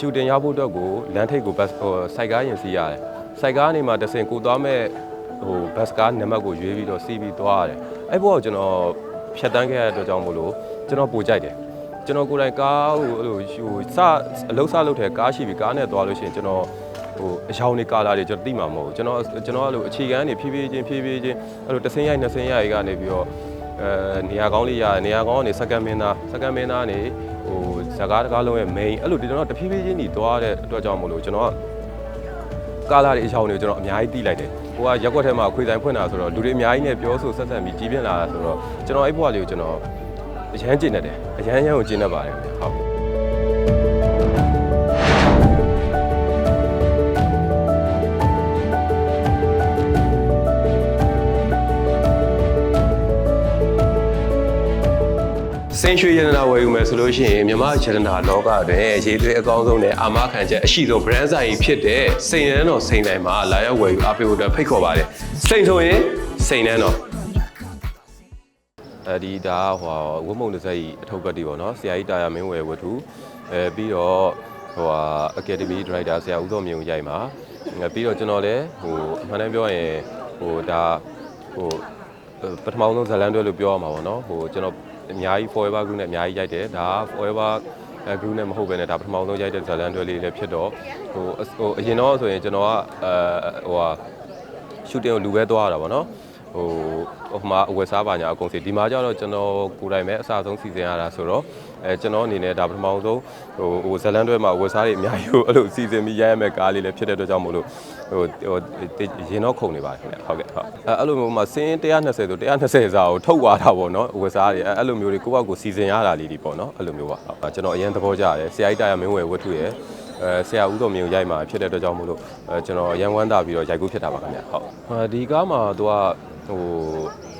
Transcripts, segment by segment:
ရှူတင်ရဖို့အတွက်ကိုလမ်းထိပ်ကိုဘတ်ဟိုစိုက်ကားရင်စီးရတယ်စိုက်ကားနေမှာတစ်ဆင့်ကိုသွားမဲ့ဟိုဘတ်ကားနံပါတ်ကိုရွေးပြီးတော့စီးပြီးသွားရတယ်အဲ့ဘောကကျွန်တော်ဖြတ်တန်းခဲ့ရတဲ့အတွက်ကြောင့်မို့လို့ကျွန်တော်ပိုကြိုက်တယ်ကျွန်တော်ကိုယ်တိုင်ကားဟိုအဲ့လိုဟိုစအလုံးစလုပ်တဲ့ကားရှိပြီးကားနဲ့သွားလို့ရှိရင်ကျွန်တော်ဟိုအယောင်နေကာလာတွေကျွန်တော်သိမှာမဟုတ်ဘူးကျွန်တော်ကျွန်တော်အဲ့လိုအခြေခံနေဖြည်းဖြည်းချင်းဖြည်းဖြည်းချင်းအဲ့လိုတစ်ဆင်းရိုက်နှစ်ဆင်းရိုက်ကနေပြီးတော့အဲနေရာကောင်းလေးရနေရာကောင်းကနေစက္ကန့်မင်းသားစက္ကန့်မင်းသားနေ ဟိုဇကားတကားလုံးရဲ့ main အဲ့လိုဒီကျွန်တော်တဖြည်းဖြည်းချင်းညီသွားတဲ့အတွက်ကြောင့်မို့လို့ကျွန်တော်ကကာလာတွေအချောင်းတွေကိုကျွန်တော်အများကြီးတီးလိုက်တယ်ဟိုကရက်ွက်ထဲမှာခွေဆိုင်ဖွင့်တာဆိုတော့လူတွေအများကြီးနဲ့ပြောဆိုဆက်ဆက်ပြီးကြီးပြင်းလာတာဆိုတော့ကျွန်တော်အဲ့ဘဝလေးကိုကျွန်တော်အရန်ကျင့်နေတယ်အရန်ရန်ကိုကျင့်နေပါတယ်ဟုတ် စင်ရွှေရတနာဝယ်ယူမယ်ဆိုလို့ရှိရင်မြမရတနာလောကတွင်ရေးသွေးအကောင်းဆုံးနဲ့အာမခံချက်အရှိဆုံး brand ဆိုင်ကြီးဖြစ်တဲ့စိန်နန်းတော်စိန်တိုင်းမှာလာရောက်ဝယ်ယူအားပေးဖို့အတွက်ဖိတ်ခေါ်ပါတယ်စိန်ဆိုရင်စိန်နန်းတော်အဲဒီဒါဟိုဝုံမုံတစ်စက်ကြီးအထုပ်ပတ်တီပေါ့နော်ဆရာကြီးတာယာမင်းဝယ်ဝတ္ထုအဲပြီးတော့ဟိုဟာ Academy Director ဆရာဦးစောမြင့်ဦးရိုက်မှာအဲပြီးတော့ကျွန်တော်လည်းဟိုအမှန်တမ်းပြောရင်ဟိုဒါဟိုပထမဆုံးဇလန်တွဲလို့ပြောရမှာပေါ့နော်ဟိုကျွန်တော် အများကြီး forever group နဲ့အများကြီးရိုက်တယ်ဒါက forever group နဲ့မဟုတ်ဘဲနဲ့ဒါပထမဆုံးရိုက်တဲ့ဇလန်တွဲလေးလည်းဖြစ်တော့ဟိုဟိုအရင်တော့ဆိုရင်ကျွန်တော်ကအဲဟိုဟာရှူတင်ကိုလူပဲသွားရတာပေါ့နော် ဟိုဟိုမှာအဝယ်စားပါညာအကုန်စီဒီမှာကျတော့ကျွန်တော်ကိုယ်တိုင်ပဲအစားဆုံးစီစဉ်ရတာဆိုတော့အဲကျွန်တော်အနေနဲ့ဒါပထမဆုံးဟိုဟိုဇလန်တွဲမှာဝယ်စားတွေအများကြီးကိုအဲ့လိုစီစဉ်ပြီးရိုက်ရမယ့်ကားလေးလည်းဖြစ်တဲ့အတွက်ကြောင့်မို့လို့ဟိုဟိုရင်တော့ခုန်နေပါတယ်ခင်ဗျဟုတ်ကဲ့ဟုတ်အဲအဲ့လိုမျိုးမှာစင်း120ဆို120စာကိုထုတ်သွားတာပေါ့နော်ဝယ်စားတွေအဲအဲ့လိုမျိုးတွေကိုယ့်ဘက်ကိုစီစဉ်ရတာလေးတွေပေါ့နော်အဲ့လိုမျိုးပါဟုတ်ကျွန်တော်အရင်သဘောကျတယ်ဆရာကြီးတာရမင်းဝယ်ဝတ်ထုရဲ့အဲဆရာဦးတော်မျိုးရိုက်မှာဖြစ်တဲ့အတွက်ကြောင့်မို့လို့အဲကျွန်တော်ရန်ဝမ်းတာပြီးတော့ရိုက်ကူးဖြစ်တာပါခင်ဗျဟုတ်ဒီကားမှာသူက ဟို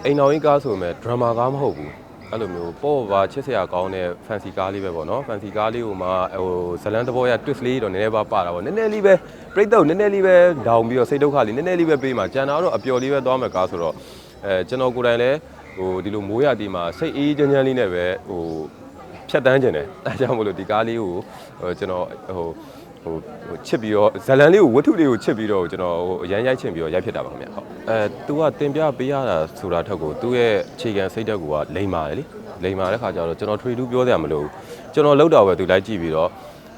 အိမ်တော်ကြီးကားဆိုမဲ့ဒရမာကားမဟုတ်ဘူးအဲ့လိုမျိုးပေါ့ပါချစ်စရာကောင်းတဲ့ fancy ကားလေးပဲပေါ့နော် fancy ကားလေးကိုမှဟိုဇလန်တဘောရ twist လေးတော့နည်းနည်းပါပါတာပေါ့နည်းနည်းလေးပဲပြိတ်တော့နည်းနည်းလေးပဲဒေါင်ပြီးတော့စိတ်ဒုက္ခလေးနည်းနည်းလေးပဲပေးမှာကြံတာတော့အပျော်လေးပဲသွားမယ်ကားဆိုတော့အဲကျွန်တော်ကိုယ်တိုင်လည်းဟိုဒီလိုမိုးရတီမှာစိတ်အေးချမ်းချမ်းလေးနဲ့ပဲဟိုဖြတ်တန်းကျင်တယ်အဲကြောင့်မလို့ဒီကားလေးကိုဟိုကျွန်တော်ဟို ဟိုဟိုချစ်ပြီးတော့ဇလန်လေးကိုဝတ္ထုလေးကိုချစ်ပြီးတော့ကျွန်တော်ဟိုအရန်ရိုက်ချင်ပြီးတော့ရိုက်ဖြစ်တာပါခင်ဗျဟုတ်အဲ तू ကတင်ပြပေးရတာဆိုတာထက်ကိုသူ့ရဲ့အခြေခံစိတ်ဓာတ်ကလိမ်ပါတယ်လေလိမ်ပါတဲ့ခါကျတော့ကျွန်တော်ထွေထူးပြောစရာမလိုဘူးကျွန်တော်လောက်တော့ပဲသူလိုက်ကြည့်ပြီးတော့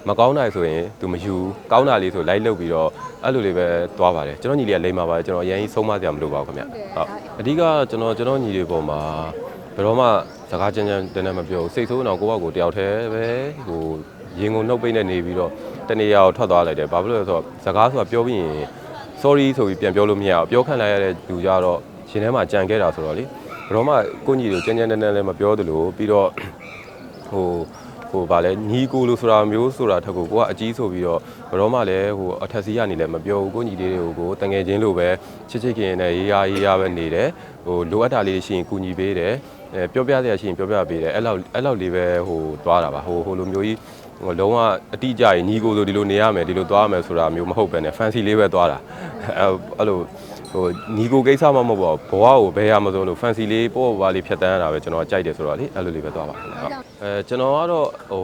မကောင်းနိုင်ဆိုရင်သူမယူကောင်းတာလေးဆိုလိုက်လုပ်ပြီးတော့အဲ့လိုလေးပဲသွားပါတယ်ကျွန်တော်ညီလေးကလိမ်ပါပါတယ်ကျွန်တော်အရင်ကြီးဆုံးမစရာမလိုပါဘူးခင်ဗျဟုတ်အဓိကကျွန်တော်ကျွန်တော်ညီလေးပေါ်မှာဘယ်တော့မှစကားကြမ်းကြမ်းတန်းတန်းမပြောဘူးစိတ်ဆိုးအောင်ကိုယ့်ဘက်ကိုတယောက်တည်းပဲဟို ရင်ကုန်နှုတ်ပိတ်နေနေပြီးတော့တနေရာကိုထွက်သွားလိုက်တယ်ဘာဖြစ်လို့လဲဆိုတော့စကားဆိုတာပြောပြီးရင် sorry ဆိုပြီးပြန်ပြောလို့မရဘူးပြောခံလိုက်ရတဲ့လူကြတော့ရှင်ထဲမှာကြံခဲ့တာဆိုတော့လေဘယ်တော့မှကိုညီတို့ကြမ်းကြမ်းတန်းတန်းလည်းမပြောသလိုပြီးတော့ဟိုဟိုဗာလဲညီကိုလို့ဆိုတာမျိုးဆိုတာထက်ကိုကိုကအကြီးဆိုပြီးတော့ဘယ်တော့မှလည်းဟိုအထက်စီးကနေလည်းမပြောဘူးကိုညီလေးတွေကိုကိုတငယ်ချင်းလိုပဲချစ်ချစ်ခင်နဲ့ရေးရရေးရပဲနေတယ်ဟိုလိုအပ်တာလေးရှိရင်ကူညီပေးတယ်အဲပြောပြစရာရှိရင်ပြောပြပေးတယ်အဲ့လောက်အဲ့လောက်လေးပဲဟိုသွားတာပါဟိုဟိုလိုမျိုးကြီးဟို လုံးဝအတိအကျကြီးညီကိုဆိုဒီလိုနေရမယ်ဒီလိုသွားရမယ်ဆိုတာမျိုးမဟုတ်ပဲね fancy လေးပဲသွားတာအဲအဲ့လိုဟိုညီကိုကိစ္စမှမဟုတ်ပါဘူးဘဝကိုဘယ်ရမစိုးလို့ fancy လေးပေါ့ပေါ့ပါလေးဖြတ်တန်းရတာပဲကျွန်တော်ကြိုက်တယ်ဆိုတော့လေအဲ့လိုလေးပဲသွားပါဟုတ်အဲကျွန်တော်ကတော့ဟို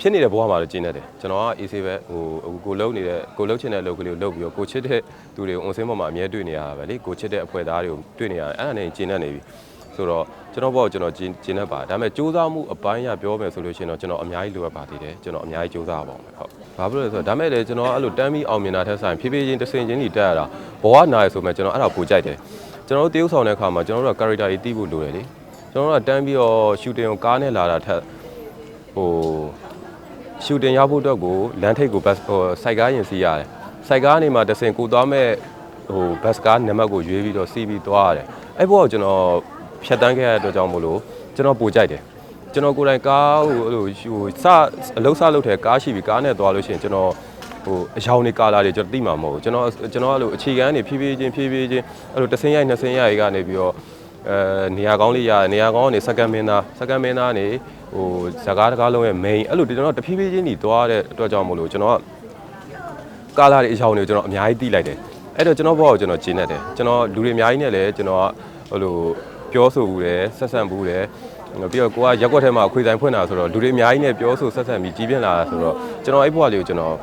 ဖြစ်နေတဲ့ဘဝမှာတော့ကျင်းနေတယ်ကျွန်တော်က AC ပဲဟိုအခုကိုလုံးနေတဲ့ကိုလုံးချင်တဲ့အလုပ်ကလေးကိုလုပ်ပြီးတော့ကိုချစ်တဲ့သူတွေကိုအွန်ဆင်းပေါ်မှာအမြဲတွေ့နေရတာပဲလေကိုချစ်တဲ့အဖွဲ့သားတွေကိုတွေ့နေရတယ်အဲ့ဒါနဲ့ကျင်းနေနေပြီ ဆိုတော့ကျွန်တော်ဘောကျွန်တော်ကျင်းကျင်းနေပါဒါပေမဲ့စူးစမ်းမှုအပိုင်းရပြောမယ်ဆိုလို့ရှိရင်တော့ကျွန်တော်အများကြီးလိုအပ်ပါသေးတယ်ကျွန်တော်အများကြီးစူးစမ်းရပါမယ်ဟုတ်ဘာဖြစ်လို့လဲဆိုတော့ဒါမဲ့လေကျွန်တော်အဲ့လိုတမ်းပြီးအောင်မြင်တာထက်ဆိုင်ဖြည်းဖြည်းချင်းတစ်ဆင့်ချင်းကြီးတက်ရတာဘဝနာရဆိုမဲ့ကျွန်တော်အဲ့ဒါပိုကြိုက်တယ်ကျွန်တော်တို့တရုပ်ဆောင်တဲ့အခါမှာကျွန်တော်တို့က character ကြီးတီးဖို့လိုတယ်လေကျွန်တော်တို့ကတမ်းပြီးတော့ shooting ကိုကားနဲ့လာတာထက်ဟိုရှူတင်ရဖို့အတွက်ကိုလမ်းထိပ်ကိုဘတ်ဟိုစိုက်ကားရင်စီးရတယ်စိုက်ကားနေမှာတစ်ဆင့်ကိုသွားမဲ့ဟိုဘတ်ကားနံပါတ်ကိုရွေးပြီးတော့စီးပြီးသွားရတယ်အဲ့ဘောကကျွန်တော် ဖြတ်တန်းခဲ့ရတဲ့အတွက်ကြောင့်မို့လို့ကျွန်တော်ပိုကြိုက်တယ်ကျွန်တော်ကိုယ်တိုင်ကားဟိုအဲ့လိုဟိုစအလုံးစလုပ်တဲ့ကားရှိပြီးကားနဲ့သွားလို့ရှိရင်ကျွန်တော်ဟိုအယောင်နေကာလာတွေကျွန်တော်သိမှာမဟုတ်ဘူးကျွန်တော်ကျွန်တော်အဲ့လိုအခြေခံနေဖြည်းဖြည်းချင်းဖြည်းဖြည်းချင်းအဲ့လိုတစ်ဆင်းရိုက်နှစ်ဆင်းရိုက်ကနေပြီးတော့အဲနေရာကောင်းလေးရနေရာကောင်းကနေစက္ကန့်မင်းသားစက္ကန့်မင်းသားနေဟိုဇကားတကားလုံးရဲ့ main အဲ့လိုကျွန်တော်တဖြည်းဖြည်းချင်းညီသွားတဲ့အတွက်ကြောင့်မို့လို့ကျွန်တော်ကကာလာတွေအယောင်တွေကိုကျွန်တော်အများကြီးတီးလိုက်တယ်အဲ့တော့ကျွန်တော်ဘောကိုကျွန်တော်ကျင်းနေတယ်ကျွန်တော်လူတွေအများကြီးနဲ့လည်းကျွန်တော်ကဟိုလို ပြောဆိုဘူးတယ်ဆက်ဆံဘူးတယ်ဟပြီးတော့ကိုကရက်ကွက်ထဲမှာခွေဆိုင်ဖွင့်တာဆိုတော့လူတွေအများကြီးနဲ့ပြောဆိုဆက်ဆံပြီးကြီးပြင်းလာတာဆိုတော့ကျွန်တော်အဲ့ဘဝလေးကိုကျွန်တော်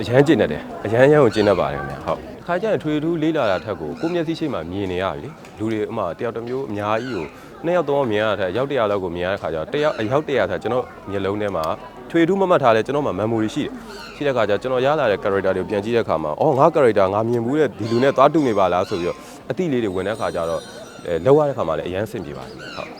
အရန်ကျင့်တတ်တယ်အရန်ရန်ကိုကျင့်တတ်ပါတယ်ခင်ဗျဟုတ်ခါကျရင်ထွေထူးလေးလာတာထက်ကိုကိုမျက်စိရှိမှမြင်နေရပြီလေလူတွေအမှတယောက်တစ်မျိုးအများကြီးကိုနှစ်ယောက်သုံးယောက်မြင်ရတဲ့ရောက်တရာလောက်ကိုမြင်ရတဲ့ခါကျတော့တယောက်အယောက်တရာဆိုကျွန်တော်မျက်လုံးထဲမှာထွေထူးမမှတ်ထားလဲကျွန်တော်မှာ memory ရှိတယ်ရှိတဲ့ခါကျကျွန်တော်ရလာတဲ့ character တွေကိုပြန်ကြည့်တဲ့ခါမှာအော်ငါ character ငါမြင်ဘူးတဲ့ဒီလူနဲ့သွားတူနေပါလားဆိုပြီးတော့အတိလေးတွေဝင်တဲ့ခါကျတော့ အဲလောက်ရတဲ့ခါမှာလည်းအရန်ဆင်ပြေပါတယ်ဟုတ်